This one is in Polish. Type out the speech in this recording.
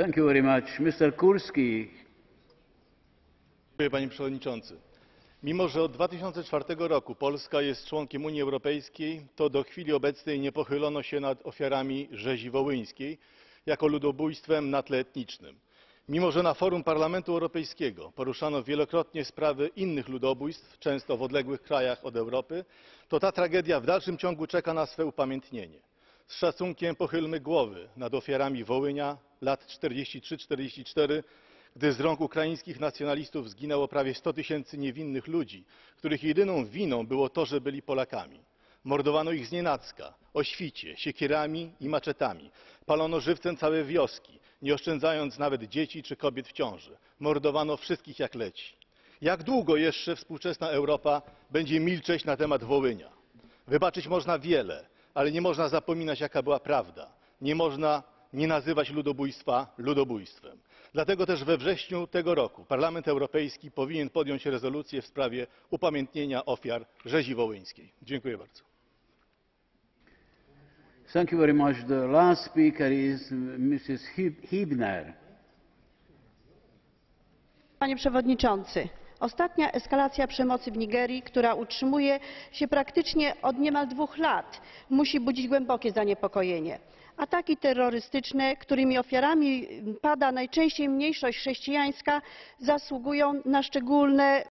Thank you very much. Mr. Kurski, Dziękuję, panie przewodniczący! mimo że od 2004 roku polska jest członkiem unii europejskiej to do chwili obecnej nie pochylono się nad ofiarami rzezi wołyńskiej jako ludobójstwem na tle etnicznym. mimo że na forum parlamentu europejskiego poruszano wielokrotnie sprawy innych ludobójstw często w odległych krajach od europy to ta tragedia w dalszym ciągu czeka na swe upamiętnienie. Z szacunkiem pochylmy głowy nad ofiarami wołynia lat czterdzieści trzy czterdzieści cztery gdy z rąk ukraińskich nacjonalistów zginęło prawie sto tysięcy niewinnych ludzi których jedyną winą było to że byli polakami. mordowano ich znienacka o świcie siekierami i maczetami palono żywcem całe wioski nie oszczędzając nawet dzieci czy kobiet w ciąży mordowano wszystkich jak leci. jak długo jeszcze współczesna europa będzie milczeć na temat wołynia? wybaczyć można wiele ale nie można zapominać jaka była prawda nie można nie nazywać ludobójstwa ludobójstwem. dlatego też we wrześniu tego roku parlament europejski powinien podjąć rezolucję w sprawie upamiętnienia ofiar rzezi wołyńskiej. dziękuję bardzo. thank you very much. The last speaker is Mrs. Hib- Hibner. Panie Przewodniczący! Ostatnia eskalacja przemocy w Nigerii, która utrzymuje się praktycznie od niemal dwóch lat, musi budzić głębokie zaniepokojenie. Ataki terrorystyczne, którymi ofiarami pada najczęściej mniejszość chrześcijańska, zasługują na szczególne